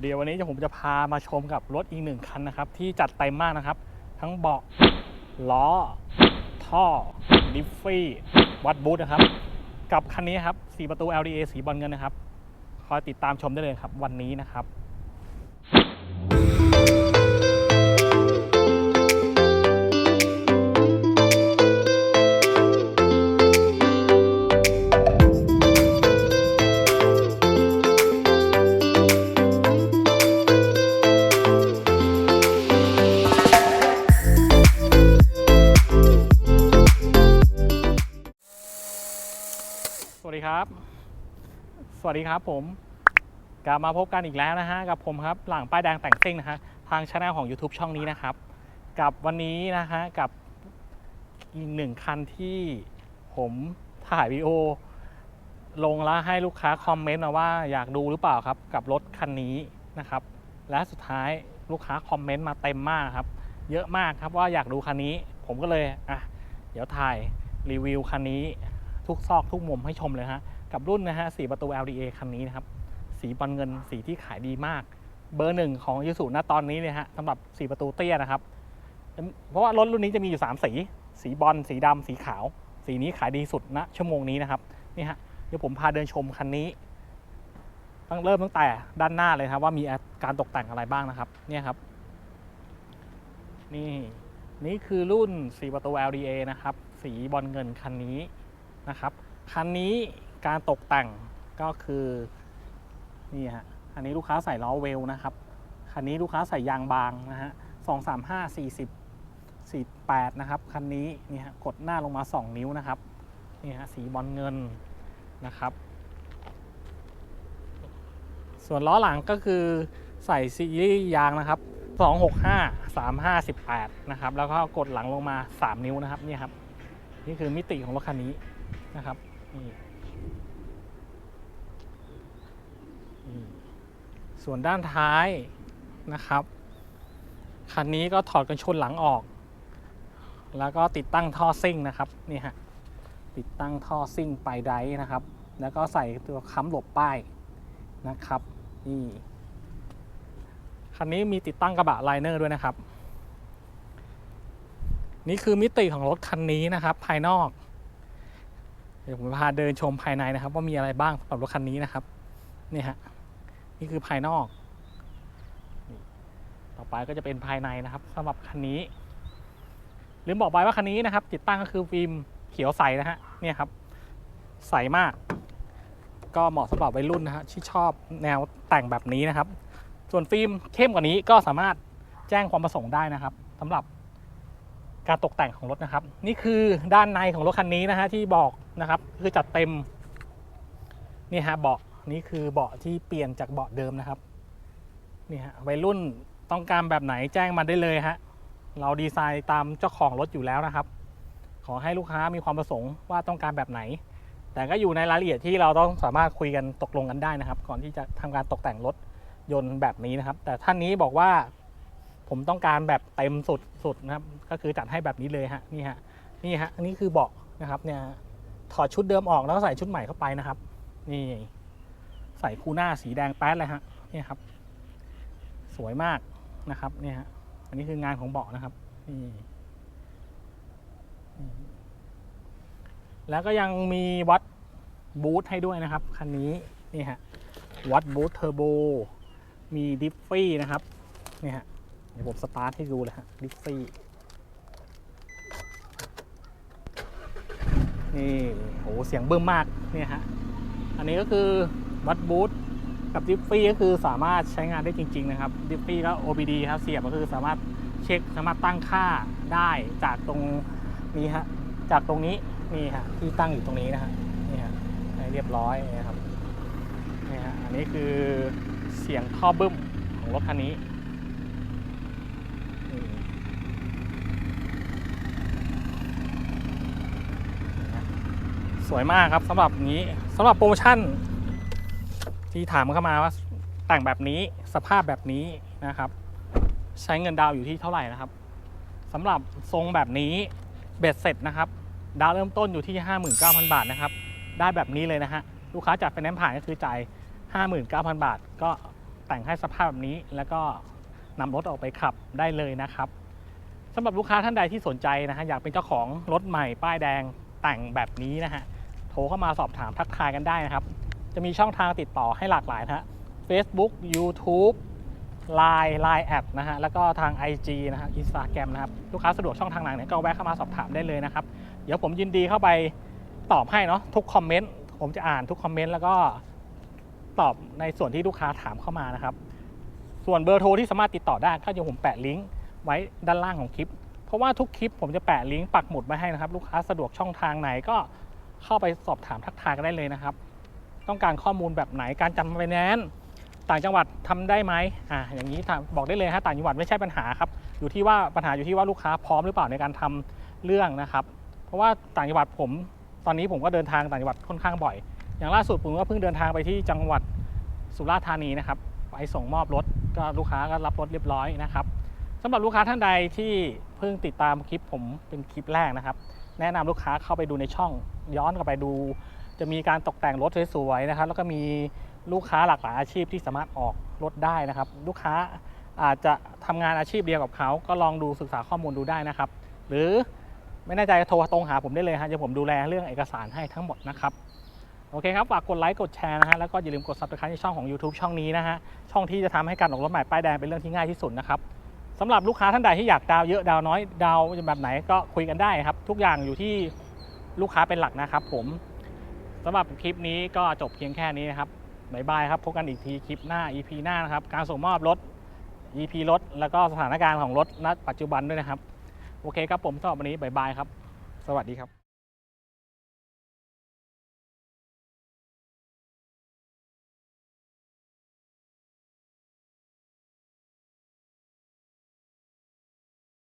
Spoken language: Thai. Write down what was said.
เดี๋ยววันนี้ผมจะพามาชมกับรถอีกหนึ่งคันนะครับ ที่จัดเต็มมากนะครับ ทั้งเบาะล้อ ท่อดิฟฟี่วัดบูธนะครับ กับคันนี้ครับ 4 ประตู LDA สีบอลเงินนะครับ คอยติดตามชมได้เลยครับวันนี้นะครับ สวัสดีครับ สวัสดีครับผม กลับมาพบกันอีกแล้วนะฮะกับผมครับหลังป้ายแดงแต่งซิ่งนะฮะทางช anel ของ YouTube ช่องนี้นะครับ กับวันนี้นะฮะกับอีกหนึ่งคันที่ผมถ่ายวิดีโอ ลงแล้วให้ลูกค้าคอมเมนต์มาว่าอยากดูหรือเปล่าครับกับรถคันนี้นะครับ และสุดท้ายลูกค้าคอมเมนต์มาเต็มมากครับ เยอะมากครับว่าอยากดูคันนี้ ผมก็เลยอะเดี๋ยวถ่ายรีวิวคันนี้ ทุกซอกทุกมุมให้ชมเลยฮะ กับรุ่นนะฮะสีประตู LDA คันนี้นะครับ สีบอลเงินสีที่ขายดีมาก เบอร์หนึ่งของยูสุณตอนนี้เลยฮะสำหรับสีประตูเตี้ยนะครับ เพราะว่ารถรุ่นนี้จะมีอยู่ 3 สี สีบอลสีดำสีขาว สีนี้ขายดีสุดณชั่วโมงนี้นะครับนี่ฮะเดี๋ยวผมพาเดินชมคันนี้ตั้งเริ่มตั้งแต่ด้านหน้าเลยครับว่ามีการตกแต่งอะไรบ้างนะครับเนี่ยครับ นี่นี่คือรุ่นสีประตู LDA นะครับ สีบอลเงินคันนี้ นะครับ คันนี้การตกแต่งก็คือนี่ฮะอันนี้ลูกค้าใส่ล้อเวลนะครับ คันนี้ลูกค้าใส่ยางบางนะฮะสองสามห้าสี่สิบสี่แปดนะครับ คันนี้นี่ฮะกดหน้าลงมา 2 นิ้วนะครับนี่ฮะสีบอลเงินนะครับ ส่วนล้อหลังก็คือใส่ซีรีส์ยางนะครับ265 35 18 นะครับ แล้วก็กดหลังลงมา 3 นิ้วนะครับ นี่ครับ นี่คือมิติของรถคันนี้ นะครับนี่ส่วนด้านท้ายนะครับ คันนี้ก็ถอดกันชนหลังออก แล้วก็ติดตั้งท่อซิ่งนะครับนี่ฮะติดตั้งท่อซิ่งไปไดนะครับ แล้วก็ใส่ตัวค้ำหลบป้ายนะครับนี่คันนี้มีติดตั้งกระบะไลเนอร์ด้วยนะครับ นี่คือมิติของรถคันนี้นะครับ ภายนอก เดี๋ยวผมพาเดินชมภายในนะครับ ว่ามีอะไรบ้างสำหรับรถคันนี้นะครับนี่ฮะนี่คือภายนอก ต่อไปก็จะเป็นภายในนะครับสำหรับคันนี้ลืมบอกไปว่าคันนี้นะครับ ติดตั้งก็คือฟิล์มเขียวใสนะฮะเนี่ยครับ ใสมาก ก็เหมาะสำหรับวัยรุ่นนะฮะที่ชอบแนวแต่งแบบนี้นะครับ ส่วนฟิล์มเข้มกว่านี้ก็สามารถแจ้งความประสงค์ได้นะครับสำหรับ การตกแต่งของรถนะครับ นี่คือด้านในของรถคันนี้นะฮะที่บอกนะครับคือจัดเต็มนี่ฮะเบาะนี่คือเบาะที่เปลี่ยนจากเบาะเดิมนะครับนี่ฮะวัยรุ่นต้องการแบบไหนแจ้งมาได้เลยฮะเราดีไซน์ตามเจ้าของรถอยู่แล้วนะครับ ขอให้ลูกค้ามีความประสงค์ว่าต้องการแบบไหน แต่ก็อยู่ในรายละเอียดที่เราต้องสามารถคุยกันตกลงกันได้นะครับ ก่อนที่จะทำการตกแต่งรถยนต์แบบนี้นะครับ แต่ท่านนี้บอกว่า ผมต้องการแบบเต็มสุดสุดนะครับ ก็คือจัดให้แบบนี้เลยฮะนี่ฮะนี่ฮะอันนี้คือเบาะนะครับเนี่ยถอดชุดเดิมออกแล้วก็ใส่ชุดใหม่เข้าไปนะครับ นี่ ใส่คูหน้าสีแดงแป๊ดเลยฮะนี่ครับ สวยมากนะครับเนี่ยฮะอันนี้คืองานของเบาะนะครับนี่นี่แล้วก็ยังมีวัดบูทให้ด้วยนะครับคันนี้นี่ฮะวัดบูทเทอร์โบมีดิฟฟี่นะครับนี่ฮะ เดี๋ยวผมสตาร์ทให้ดูเลยฮะดิฟฟี่นี่โหเสียงเบึ้มมากเนี่ยฮะ อันนี้ก็คือวัดบูทกับดิฟฟี่ก็คือสามารถใช้งานได้จริง ๆ นะครับดิฟฟี่ก็ OBD ครับเสียบก็คือสามารถเช็คสามารถตั้งค่าได้จากตรงนี้ฮะจากตรงนี้นี่ฮะที่ตั้งอยู่ตรงนี้นะฮะนี่ฮะให้เรียบร้อยนะครับนี่ฮะอันนี้คือเสียงท่อบึ้มของรถคันนี้ สวยมากครับสำหรับนี้สำหรับโปรโมชั่น ที่ถามเข้ามาว่าแต่งแบบนี้สภาพแบบนี้นะครับ ใช้เงินดาวอยู่ที่เท่าไหร่นะครับสำหรับทรงแบบนี้เบ็ดเสร็จนะครับ ดาวเริ่มต้นอยู่ที่ 59,000 บาทนะครับ ได้แบบนี้เลยนะฮะลูกค้าจัดไฟแนนซ์ผ่านก็คือจ่าย 59,000 บาท ก็แต่งให้สภาพแบบนี้แล้วก็นำรถออกไปขับได้เลยนะครับสำหรับลูกค้าท่านใดที่สนใจนะฮะอยากเป็นเจ้าของรถใหม่ป้ายแดงแต่งแบบนี้นะฮะ โทรเข้ามาสอบถามทักทายกันได้นะครับ จะมีช่องทางติดต่อให้หลากหลายนะฮะ Facebook YouTube Line Line แอดนะฮะ แล้วก็ทาง IG นะฮะ Instagram นะครับ ลูกค้าสะดวกช่องทางไหนเนี่ยก็แวะเข้ามาสอบถามได้เลยนะครับ เดี๋ยวผมยินดีเข้าไปตอบให้เนาะทุกคอมเมนต์ ผมจะอ่านทุกคอมเมนต์แล้วก็ตอบในส่วนที่ลูกค้าถามเข้ามานะครับ ส่วนเบอร์โทรที่สามารถติดต่อได้ก็เดี๋ยวผมแปะลิงก์ไว้ด้านล่างของคลิป เพราะว่าทุกคลิปผมจะแปะลิงก์ปักหมุดไว้ให้นะครับ ลูกค้าสะดวกช่องทางไหนก็ เข้าไปสอบถามทักทายกันได้เลยนะครับ ต้องการข้อมูลแบบไหนการจำไฟแนนต่างจังหวัดทำได้ไหมอ่าอย่างนี้บอกได้เลยฮะต่างจังหวัดไม่ใช่ปัญหาครับ อยู่ที่ว่าปัญหาอยู่ที่ว่าลูกค้าพร้อมหรือเปล่าในการทำเรื่องนะครับ เพราะว่าต่างจังหวัดผมตอนนี้ผมก็เดินทางต่างจังหวัดค่อนข้างบ่อย อย่างล่าสุดผมก็เพิ่งเดินทางไปที่จังหวัดสุราษฎร์ธานีนะครับไปส่งมอบรถก็ลูกค้าก็รับรถเรียบร้อยนะครับสำหรับลูกค้าท่านใดที่เพิ่งติดตามคลิปผมเป็นคลิปแรกนะครับ แนะนำลูกค้าเข้าไปดูในช่อง ย้อนกลับไปดู จะมีการตกแต่งรถสวยๆนะครับ แล้วก็มีลูกค้าหลากหลายอาชีพที่สามารถออกรถได้นะครับ ลูกค้าอาจจะทำงานอาชีพเดียวกับเขา ก็ลองดูศึกษาข้อมูลดูได้นะครับ หรือไม่แน่ใจโทรตรงหาผมได้เลยฮะเดี๋ยวผมดูแลเรื่องเอกสารให้ทั้งหมดนะครับโอเคครับฝากกดไลค์กดแชร์นะฮะแล้วก็อย่าลืมกด subscribe ในช่องของ YouTube ช่องนี้นะฮะช่องที่จะทำให้การออกรถใหม่ป้ายแดงเป็นเรื่องที่ง่ายที่สุดนะครับ สำหรับลูกค้าท่านใดที่อยากดาวเยอะดาวน้อยดาวแบบไหนก็คุยกันได้ครับ ทุกอย่างอยู่ที่ลูกค้าเป็นหลักนะครับ ผมสำหรับคลิปนี้ก็จบเพียงแค่นี้นะครับบ๊ายบายครับพบกันอีกทีคลิปหน้า EP หน้านะครับ การส่งมอบรถ EP รถ แล้วก็สถานการณ์ของรถณปัจจุบันด้วยนะครับ โอเคครับผมสำหรับวันนี้บ๊ายบายครับ สวัสดีครับ